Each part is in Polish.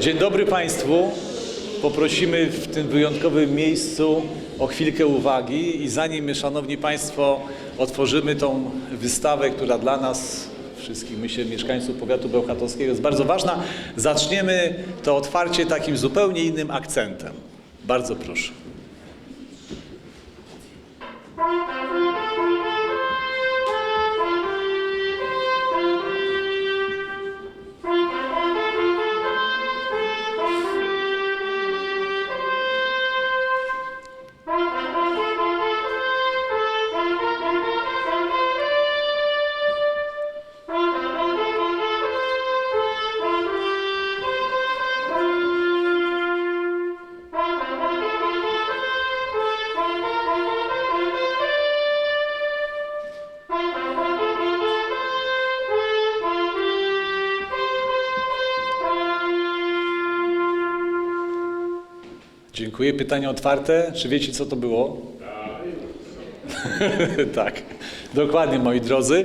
Dzień dobry Państwu. Poprosimy w tym wyjątkowym miejscu o chwilkę uwagi i zanim my, Szanowni Państwo, otworzymy tą wystawę, która dla nas, wszystkich myślę mieszkańców powiatu bełchatowskiego jest bardzo ważna, zaczniemy to otwarcie takim zupełnie innym akcentem. Bardzo proszę. Dziękuję. Pytania otwarte. Czy wiecie, co to było? tak, dokładnie, moi drodzy.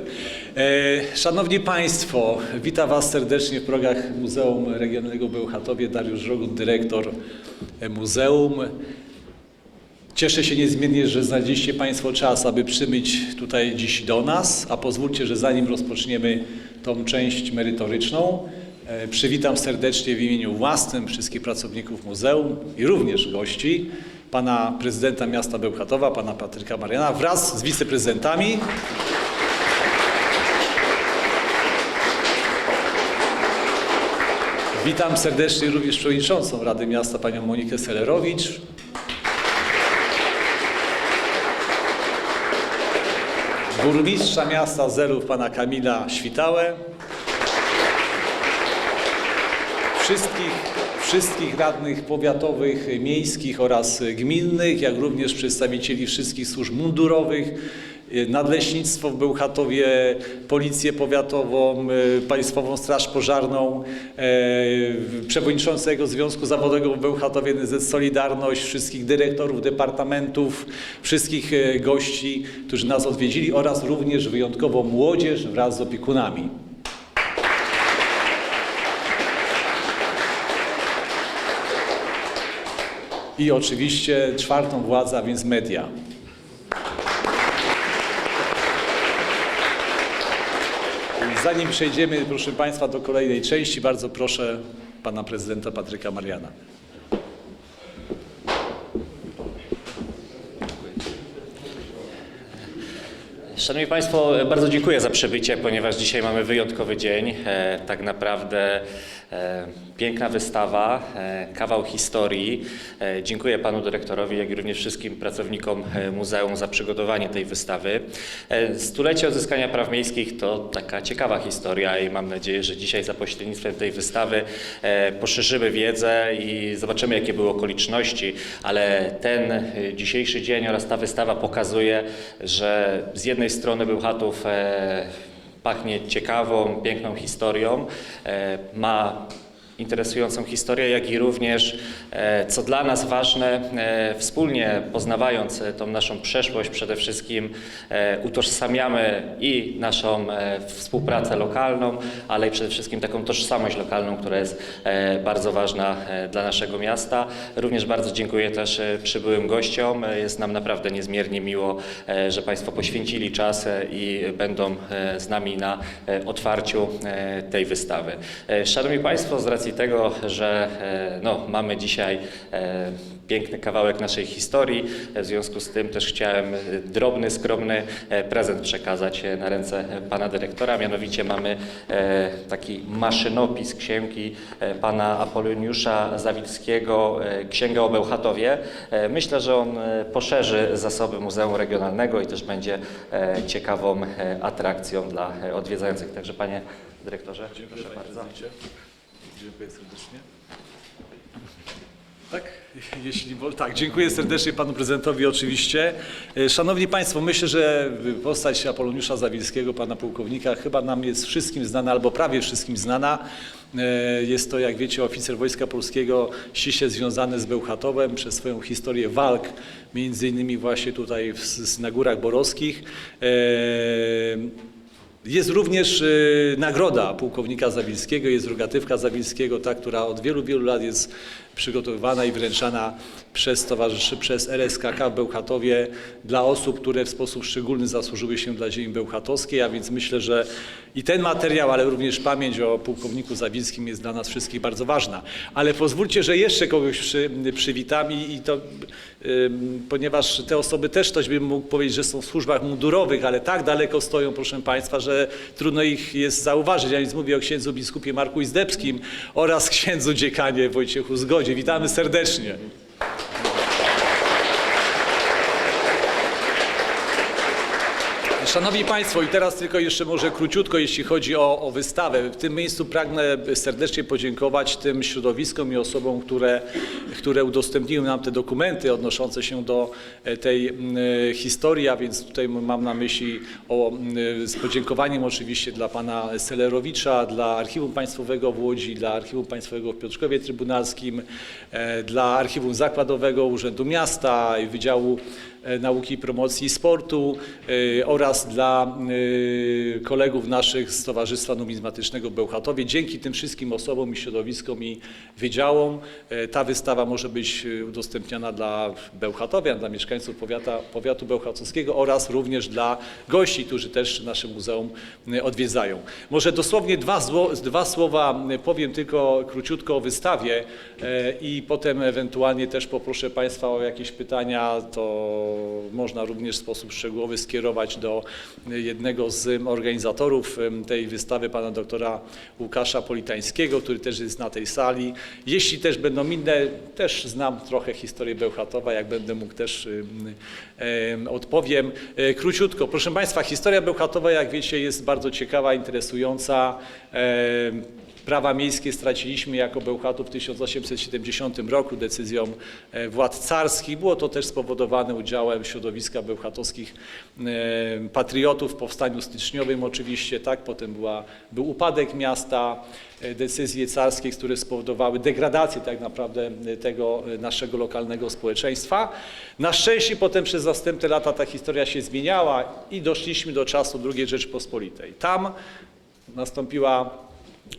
E, szanowni Państwo, witam Was serdecznie w progach Muzeum Regionalnego w Bełchatowie. Dariusz Żogut, dyrektor e, muzeum. Cieszę się niezmiennie, że znaleźliście Państwo czas, aby przymyć tutaj dziś do nas, a pozwólcie, że zanim rozpoczniemy tą część merytoryczną, przywitam serdecznie w imieniu własnym wszystkich pracowników muzeum i również gości, pana prezydenta miasta Bełchatowa, pana Patryka Mariana wraz z wiceprezydentami. Witam serdecznie również przewodniczącą Rady Miasta, panią Monikę Selerowicz, burmistrza miasta Zerów, pana Kamila Świtałę, wszystkich, wszystkich radnych powiatowych, miejskich oraz gminnych, jak również przedstawicieli wszystkich służb mundurowych, Nadleśnictwo w Bełchatowie, Policję Powiatową, y, Państwową Straż Pożarną, e, Przewodniczącego Związku Zawodowego w Bełchatowie NZ Solidarność, wszystkich dyrektorów departamentów, wszystkich e, gości, którzy nas odwiedzili oraz również wyjątkowo młodzież wraz z opiekunami. I oczywiście czwartą władzę, a więc media. Zanim przejdziemy, proszę Państwa, do kolejnej części, bardzo proszę Pana Prezydenta Patryka Mariana. Szanowni Państwo, bardzo dziękuję za przybycie, ponieważ dzisiaj mamy wyjątkowy dzień. E, tak naprawdę e, piękna wystawa, e, kawał historii. Dziękuję Panu Dyrektorowi, jak i również wszystkim pracownikom Muzeum za przygotowanie tej wystawy. Stulecie odzyskania praw miejskich to taka ciekawa historia i mam nadzieję, że dzisiaj za pośrednictwem tej wystawy poszerzymy wiedzę i zobaczymy, jakie były okoliczności, ale ten dzisiejszy dzień oraz ta wystawa pokazuje, że z jednej strony Bełchatów e, pachnie ciekawą, piękną historią, e, ma interesującą historię, jak i również, e, co dla nas ważne, e, wspólnie poznawając e, tą naszą przeszłość, przede wszystkim utożsamiamy i naszą współpracę lokalną, ale i przede wszystkim taką tożsamość lokalną, która jest bardzo ważna dla naszego miasta. Również bardzo dziękuję też przybyłym gościom. Jest nam naprawdę niezmiernie miło, że Państwo poświęcili czas i będą z nami na otwarciu tej wystawy. Szanowni Państwo, z racji tego, że e, no, mamy dzisiaj e, piękny kawałek naszej historii, w związku z tym też chciałem e, drobny, skromny e, prezent przekazać e, na ręce e, Pana Dyrektora. Mianowicie mamy e, taki maszynopis księgi e, Pana Apoloniusza Zawilskiego, e, Księga o Bełchatowie. E, Myślę, że on e, poszerzy zasoby Muzeum Regionalnego i też będzie e, ciekawą e, atrakcją dla e, odwiedzających. Także Panie Dyrektorze, proszę bardzo. Dziękuję serdecznie. Tak, jeśli tak, dziękuję serdecznie panu prezydentowi oczywiście. E, Szanowni Państwo, myślę, że postać Apoloniusza Zawilskiego, pana pułkownika, chyba nam jest wszystkim znana, albo prawie wszystkim znana. E, Jest to, jak wiecie, oficer Wojska Polskiego, ściśle związany z Bełchatowem przez swoją historię walk, między innymi właśnie tutaj w, na Górach Borowskich. Jest również y, nagroda pułkownika Zawilskiego, jest rogatywka Zawilskiego, ta, która od wielu, wielu lat jest przygotowywana i wręczana przez towarzyszy, przez RSKK w Bełchatowie dla osób, które w sposób szczególny zasłużyły się dla ziemi bełchatowskiej, a więc myślę, że i ten materiał, ale również pamięć o pułkowniku Zawilskim jest dla nas wszystkich bardzo ważna. Ale pozwólcie, że jeszcze kogoś przy, przywitam i, i to, ym, ponieważ te osoby też ktoś by mógł powiedzieć, że są w służbach mundurowych, ale tak daleko stoją, proszę Państwa, że trudno ich jest zauważyć. Ja więc mówię o księdzu biskupie Marku Izdebskim oraz księdzu dziekanie Wojciechu Zgodzie. Witamy serdecznie. Szanowni Państwo, i teraz tylko jeszcze może króciutko, jeśli chodzi o, o wystawę. W tym miejscu pragnę serdecznie podziękować tym środowiskom i osobom, które, które udostępniły nam te dokumenty odnoszące się do e, tej e, historii, a więc tutaj mam na myśli o, m, z podziękowaniem oczywiście dla pana Selerowicza, dla Archiwum Państwowego w Łodzi, dla Archiwum Państwowego w Piotrkowie Trybunalskim, e, dla Archiwum Zakładowego Urzędu Miasta i Wydziału e, Nauki i Promocji Sportu e, oraz dla e, kolegów naszych z Towarzystwa Numizmatycznego w Bełchatowie. Dzięki tym wszystkim osobom i środowiskom i wydziałom e, ta wystawa może być e, udostępniana dla Bełchatowian, dla mieszkańców powiata, powiatu bełchatowskiego oraz również dla gości, którzy też nasze muzeum e, odwiedzają. Może dosłownie dwa, dwa słowa e, powiem tylko króciutko o wystawie e, i potem ewentualnie też poproszę Państwa o jakieś pytania, to można również w sposób szczegółowy skierować do jednego z organizatorów tej wystawy, pana doktora Łukasza Politańskiego, który też jest na tej sali. Jeśli też będą inne, też znam trochę historię Bełchatowa, jak będę mógł też em, em, odpowiem. E, Króciutko, proszę Państwa, historia Bełchatowa, jak wiecie, jest bardzo ciekawa, interesująca. Prawa miejskie straciliśmy jako Bełchatów w 1870 roku decyzją e, władz carskich. Było to też spowodowane udziałem środowiska bełchatowskich e, patriotów w powstaniu styczniowym oczywiście, tak, potem była, był upadek miasta, e, decyzje carskie, które spowodowały degradację tak naprawdę tego naszego lokalnego społeczeństwa. Na szczęście potem przez następne lata ta historia się zmieniała i doszliśmy do czasu II Rzeczypospolitej. Tam nastąpiła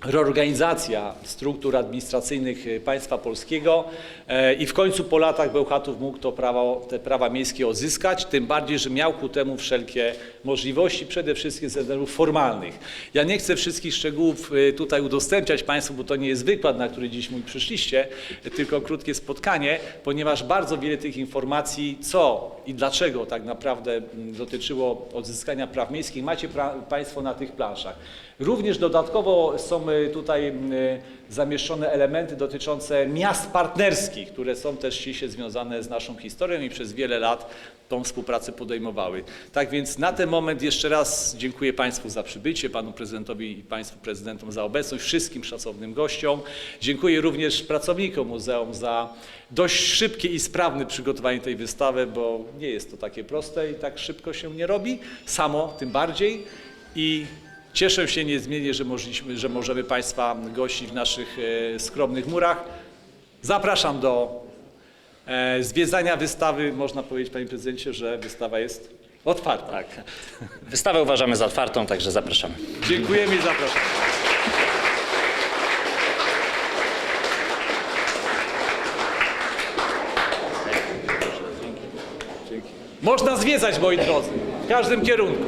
reorganizacja struktur administracyjnych e, państwa polskiego e, i w końcu po latach Bełchatów mógł to prawo, te prawa miejskie odzyskać, tym bardziej, że miał ku temu wszelkie możliwości, przede wszystkim ze względów formalnych. Ja nie chcę wszystkich szczegółów e, tutaj udostępniać Państwu, bo to nie jest wykład, na który dziś mój przyszliście, tylko krótkie spotkanie, ponieważ bardzo wiele tych informacji, co i dlaczego tak naprawdę dotyczyło odzyskania praw miejskich, macie Państwo na tych planszach. Również dodatkowo są y, tutaj y, zamieszczone elementy dotyczące miast partnerskich, które są też ściśle związane z naszą historią i przez wiele lat tą współpracę podejmowały. Tak więc na ten moment jeszcze raz dziękuję Państwu za przybycie, Panu Prezydentowi i Państwu Prezydentom za obecność, wszystkim szacownym gościom. Dziękuję również pracownikom muzeum za dość szybkie i sprawne przygotowanie tej wystawy, bo nie jest to takie proste i tak szybko się nie robi, samo tym bardziej. I Cieszę się niezmiennie, że, możliśmy, że możemy Państwa gościć w naszych e, skromnych murach. Zapraszam do e, zwiedzania wystawy. Można powiedzieć, Panie Prezydencie, że wystawa jest otwarta. Tak. Wystawę uważamy za otwartą, także zapraszamy. Dziękujemy i zapraszamy. Można zwiedzać, moi drodzy, w każdym kierunku.